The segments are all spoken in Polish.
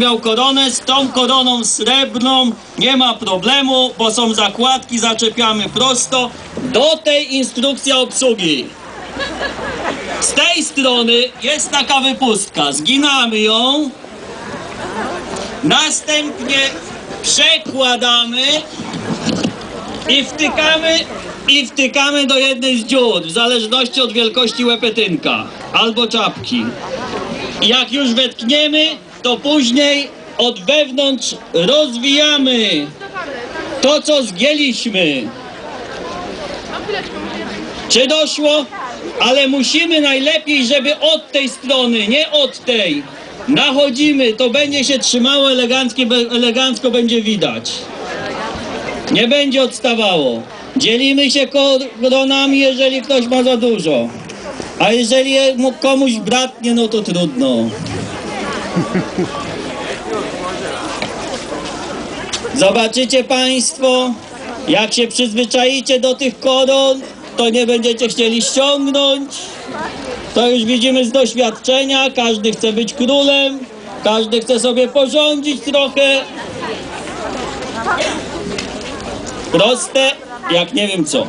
miał koronę, z tą koroną srebrną nie ma problemu, bo są zakładki, zaczepiamy prosto. Do tej instrukcja obsługi. Z tej strony jest taka wypustka, zginamy ją. Następnie przekładamy i wtykamy i wtykamy do jednej z dziur, w zależności od wielkości łepetynka albo czapki. Jak już wetkniemy, to później od wewnątrz rozwijamy to, co zgięliśmy. Czy doszło? Ale musimy najlepiej, żeby od tej strony, nie od tej. Nachodzimy, to będzie się trzymało eleganckie, be- elegancko będzie widać. Nie będzie odstawało. Dzielimy się koronami, jeżeli ktoś ma za dużo. A jeżeli mu komuś bratnie, no to trudno. Zobaczycie Państwo, jak się przyzwyczaicie do tych koron, to nie będziecie chcieli ściągnąć. To już widzimy z doświadczenia, każdy chce być królem, każdy chce sobie porządzić trochę. Proste, jak nie wiem co.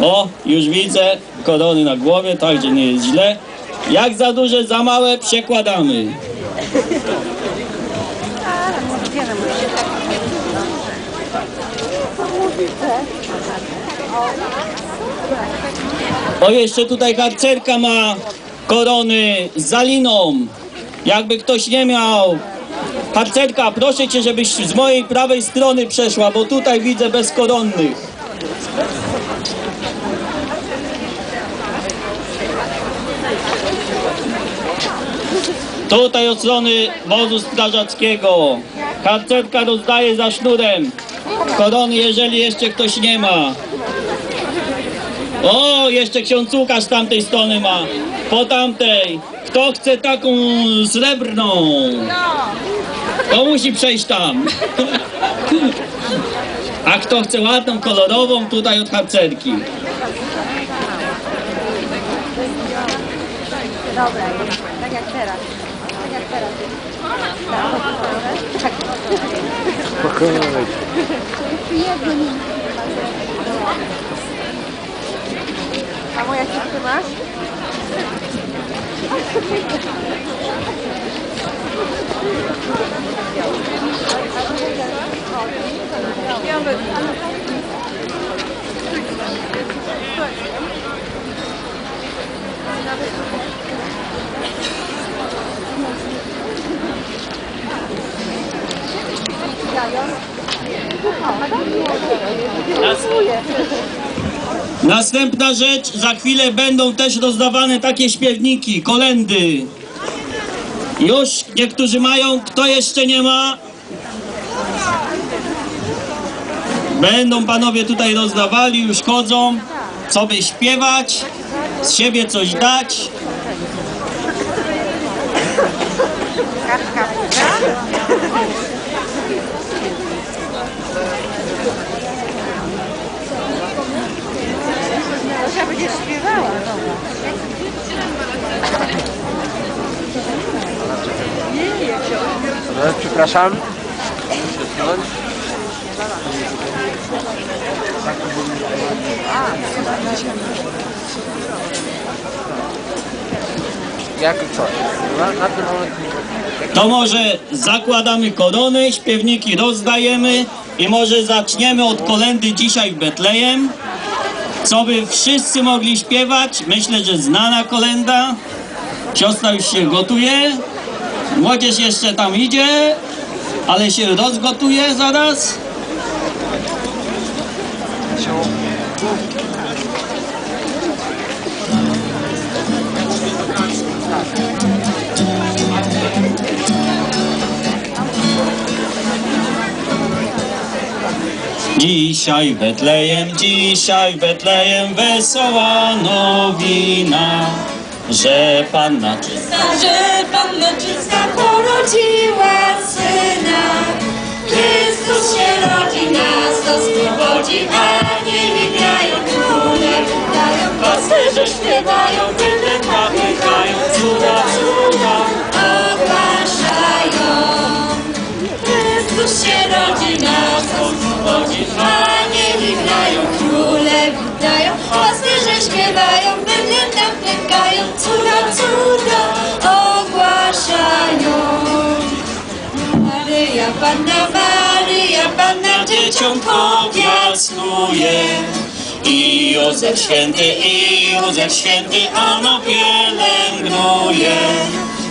O, już widzę korony na głowie, także nie jest źle. Jak za duże, za małe, przekładamy. O, jeszcze tutaj harcerka ma korony z zaliną. Jakby ktoś nie miał. Harcerka, proszę cię, żebyś z mojej prawej strony przeszła, bo tutaj widzę bezkoronnych. Tutaj od strony wozu strażackiego. Harcerka rozdaje za sznurem. Korony, jeżeli jeszcze ktoś nie ma. O, jeszcze ksiądz Łukasz z tamtej strony ma. Po tamtej. Kto chce taką srebrną? To musi przejść tam. A kto chce ładną, kolorową, tutaj od harcerki. Dobra, tak jak teraz. Tak jak teraz. Tak. Jedno nie A moja ty masz? Nas... Następna rzecz, za chwilę będą też rozdawane takie śpiewniki, kolendy. Już niektórzy mają, kto jeszcze nie ma? Będą panowie tutaj rozdawali, już chodzą, co by śpiewać, z siebie coś dać. No, przepraszam. Jak co? Na ten moment To może zakładamy korony, śpiewniki rozdajemy i może zaczniemy od kolendy dzisiaj w Betlejem, co by wszyscy mogli śpiewać. Myślę, że znana kolenda. Siostra już się gotuje. Młodzież jeszcze tam idzie, ale się rozgotuje zaraz. Dzisiaj Betlejem, dzisiaj Betlejem wesoła nowina, że Panna czysta że Panna Czysta porodziła Syna. Chrystus się rodzi, nas to sprowodzi, anieli grają chórę, dają pasterze, śpiewają, wydech Pachękają cuda, cuda. Dzieciątko piastuje. I Józef święty, i Józef święty, ono pielęgnuje.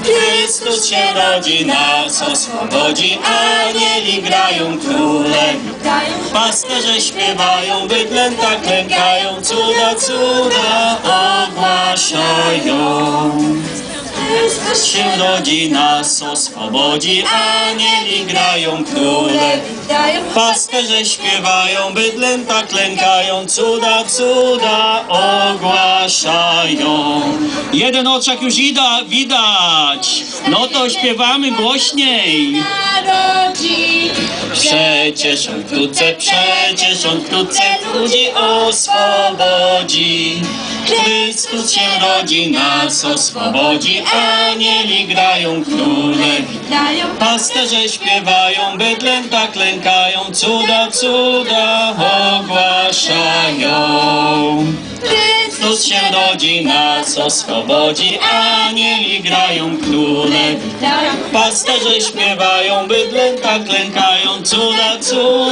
Chrystus się rodzi, nas oswobodzi, anieli grają, króle Dają Pasterze śpiewają, bydlęta klękają, cuda, cuda ogłaszają. Chrystus Się rodzi, nas oswobodzi, anieli grają, króle Pasterze śpiewają, bydlęta klękają, cuda, cuda ogłaszają. Jeden oczak już ida, widać, no to śpiewamy głośniej. Przecież on wkrótce, przecież on wkrótce ludzi oswobodzi. Chrystus się rodzi, nas oswobodzi, anieli grają, króle Dają Pasterze śpiewają, bydlęta klękają, cuda, cuda ogłaszają. Chrystus się rodzi, nas oswobodzi, anieli grają, króle dają Pasterze śpiewają, bydlęta klękają, cuda, cuda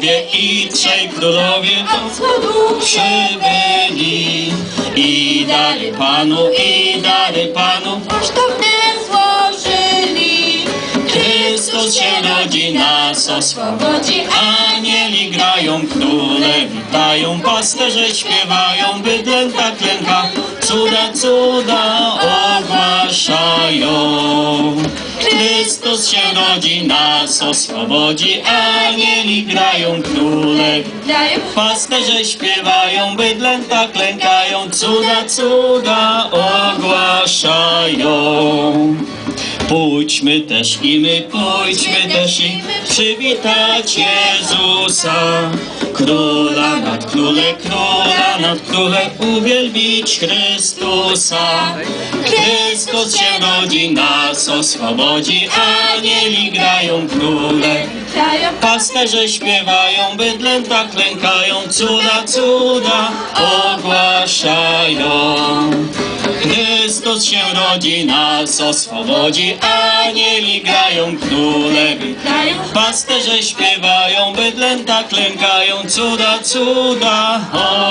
Królowie i trzej królowie od przybyli i dary Panu, i dary Panu. kosztowne złożyli. Chrystus się rodzi, nas. Oswobodzi Anieli grają, króle witają, pasterze śpiewają, bydlęta klęka, cuda, cuda ogłaszają. Chrystus się rodzi, nas oswobodzi, anieli grają, króle Pasterze śpiewają, bydlęta klękają, cuda, cuda ogłaszają. Pójdźmy też i my, pójdźmy też i przywitać Jezusa. Króla nad króle, króla nad króle, uwielbić Chrystusa. Chrystus się rodzi, nas oswobodzi, anieli grają, króle. Pasterze śpiewają, bydlęta klękają, cuda, cuda ogłaszają. Chrystus się rodzi, nas oswobodzi, anieli grają, króle dają Pasterze śpiewają, bydlęta klękają, cuda, cuda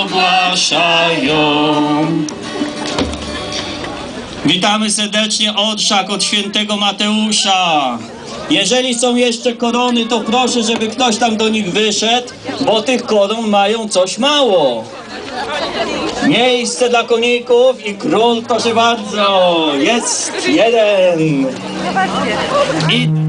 ogłaszają. Witamy serdecznie Orszak od świętego Mateusza. Jeżeli są jeszcze korony, to proszę, żeby ktoś tam do nich wyszedł, bo tych koron mają coś mało. Miejsce dla koników i król, proszę bardzo. Jest jeden. I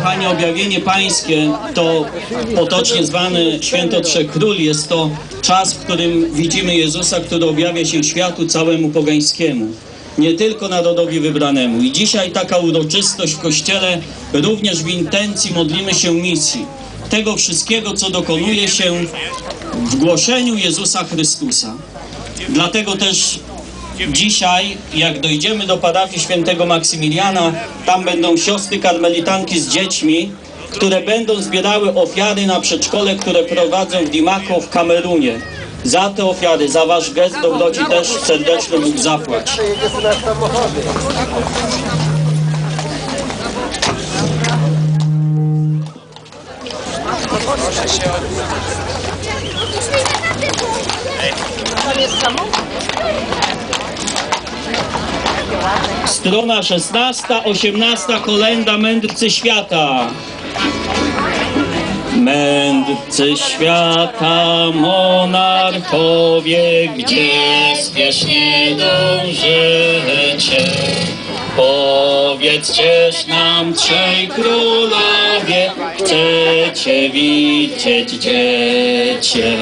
Kochani, objawienie pańskie to potocznie zwane Święto Trzech Króli. Jest to czas, w którym widzimy Jezusa, który objawia się światu całemu pogańskiemu. Nie tylko narodowi wybranemu. I dzisiaj taka uroczystość w Kościele, również w intencji modlimy się misji. Tego wszystkiego, co dokonuje się w głoszeniu Jezusa Chrystusa. Dlatego też Dzisiaj, jak dojdziemy do parafii świętego Maksymiliana, tam będą siostry karmelitanki z dziećmi, które będą zbierały ofiary na przedszkole, które prowadzą w Dimako w Kamerunie. Za te ofiary, za wasz gest dobroci też serdecznie Bóg zapłać. Strona 16, 18, kolenda Mędrcy Świata. Mędrcy świata, monarchowie, gdzie spiesznie dążycie? Powiedzcież nam, trzej królowie, chcecie widzieć dziecię.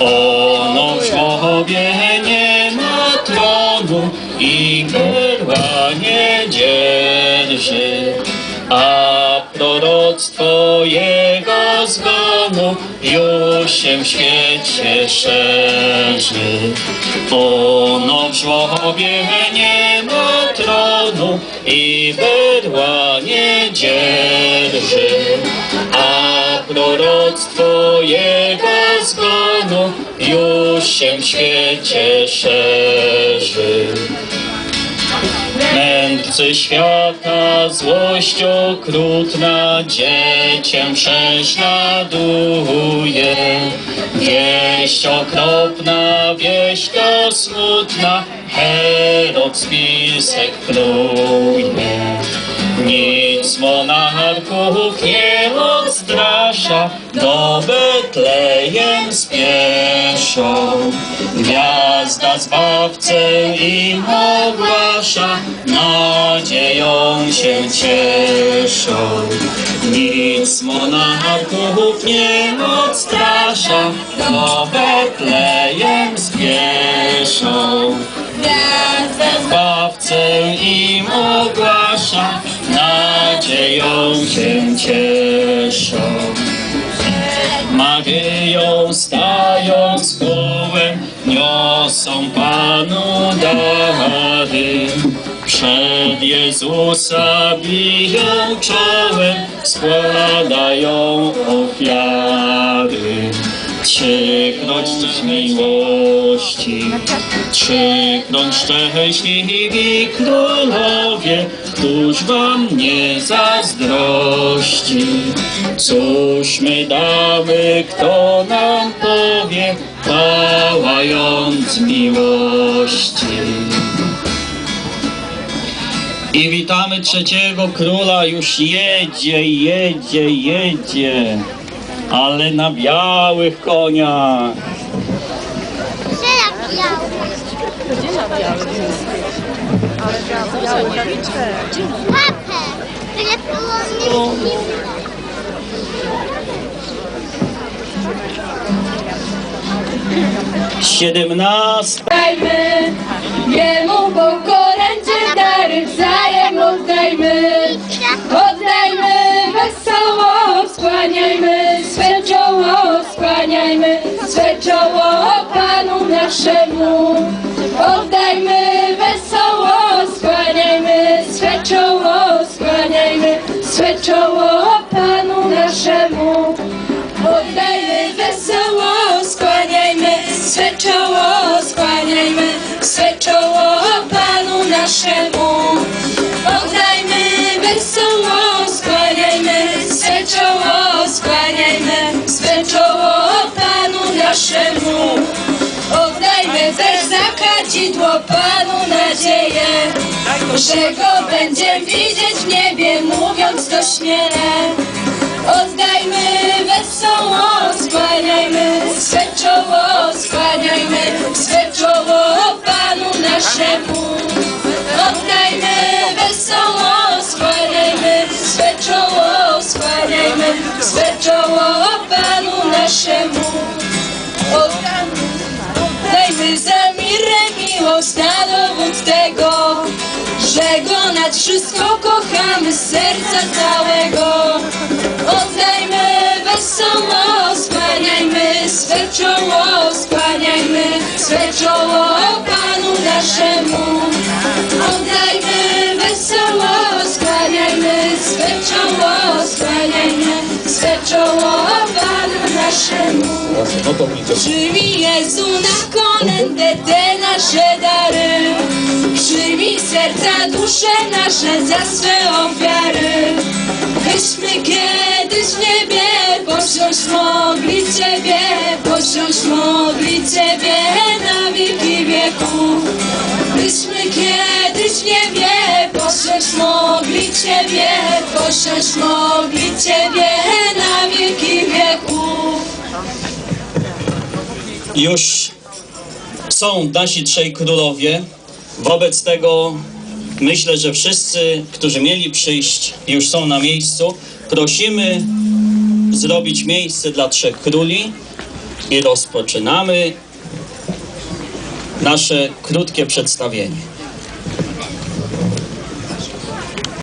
Ono w nie ma tronu i nie A proroctwo jego zgonu już się w świecie szerzy. Ono w żłobie nie ma tronu i berła nie dzierży. A proroctwo Jego zgonu już się w świecie szerzy. Mędrcy świata, złość okrutna dziecię prześladuje. Wieść okropna, wieść to smutna, Herod spisek pluje. Nic monarchów nie odstrasza, do Betlejem spieszą. Gwiazda Zbawcę im ogłasza, nadzieją się cieszą. Nic monarchów nie odstrasza, do Betlejem spieszą. Zbawcę im ogłasza, nadzieją się cieszą. Maryją stają z kołem, niosą Panu dary. Przed Jezusa biją czołem, składają ofiary. Trzykroć z miłości, trzykroć szczęśliwi królowie, któż wam nie zazdrości? Cóż my damy, kto nam powie, pałając miłości? I witamy trzeciego króla, już jedzie, jedzie, jedzie, ale na białych koniach. Papę! Tyle było Siedemnasta. Oddajmy Jemu pokoręcze dary wzajem oddajmy Oddajmy wesoło, skłaniajmy skłaniajmy swe czoło Panu naszemu. Oddajmy wesoło, skłaniajmy swe czoło, skłaniajmy swe czoło Panu naszemu. Oddajmy wesoło, skłaniajmy swe czoło, skłaniajmy swe czoło Panu naszemu. Kadzidło Panu nadzieję, że Go będziemy widzieć w niebie, mówiąc to śmiele. Oddajmy wesoło, skłaniajmy swe czoło, skłaniajmy swe czoło Panu naszemu. Oddajmy wesoło, skłaniajmy swe czoło, skłaniajmy swe czoło Panu naszemu. Dowód tego, że Go nad wszystko kochamy z serca całego. Oddajmy wesoło, skłaniajmy swe czoło, skłaniajmy swe czoło Panu naszemu. Oddajmy wesoło, skłaniajmy swe czoło, skłaniajmy swe czoło naszemu. Przyjmij Jezu na konętę te nasze dary. Przyjmij serca, dusze nasze za swe ofiary. Byśmy kiedyś w niebie posiąść mogli Ciebie Posiąść mogli Ciebie na wieki wieków Byśmy kiedyś w niebie posiąść mogli Ciebie Posiąść mogli Ciebie Już są nasi trzej królowie. Wobec tego myślę, że wszyscy, którzy mieli przyjść, już są na miejscu. Prosimy zrobić miejsce dla trzech króli i rozpoczynamy nasze krótkie przedstawienie.